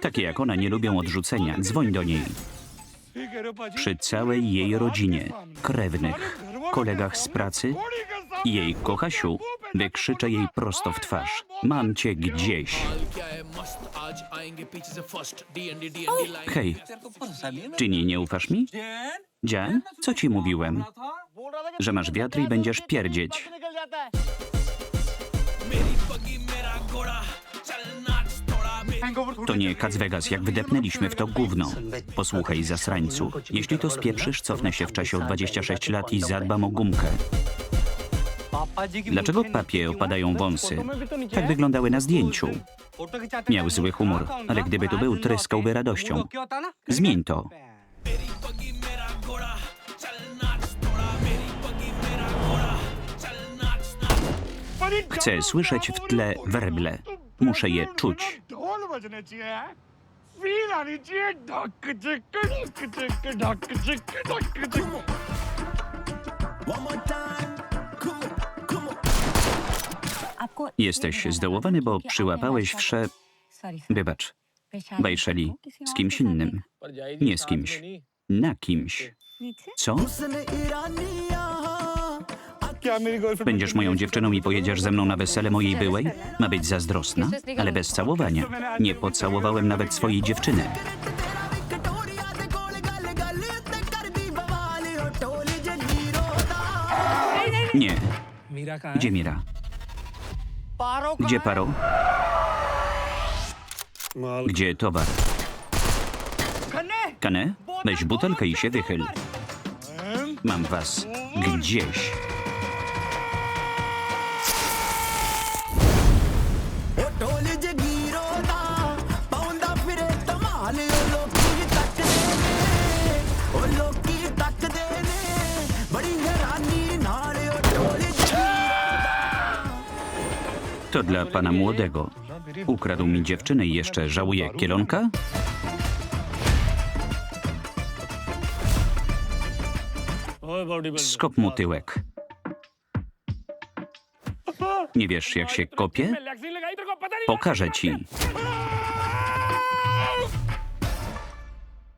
Takie jak ona nie lubią odrzucenia. Dzwoń do niej. Przy całej jej rodzinie, krewnych, kolegach z pracy, jej kochasiu, wykrzyczę jej prosto w twarz. Mam cię gdzieś. Hej, czy nie ufasz mi? Jan, co ci mówiłem? Że masz wiatr i będziesz pierdzieć. To nie Kac jak wydepnęliśmy w to gówno. Posłuchaj, zasrańcu. Jeśli to spieprzysz, cofnę się w czasie o 26 lat i zadbam o gumkę. Dlaczego papie opadają wąsy? Tak wyglądały na zdjęciu. Miał zły humor, ale gdyby tu był, tryskałby radością. Zmień to. Chcę słyszeć w tle werble. Muszę je czuć. ਵੱਜਣੇ ਚ ਹੈ feel Jesteś zdołowany, bo przyłapałeś wsze... Wybacz. Bajszeli z kimś innym. Nie z kimś. Na kimś. Co? Będziesz moją dziewczyną i pojedziesz ze mną na wesele mojej byłej? Ma być zazdrosna, ale bez całowania. Nie pocałowałem nawet swojej dziewczyny. Nie. Gdzie Mira? Gdzie Paro? Gdzie towar? Kane, weź butelkę i się wychyl. Mam was gdzieś. To dla pana młodego. Ukradł mi dziewczynę i jeszcze żałuje kielonka? Skop mu tyłek. Nie wiesz, jak się kopie? Pokażę ci.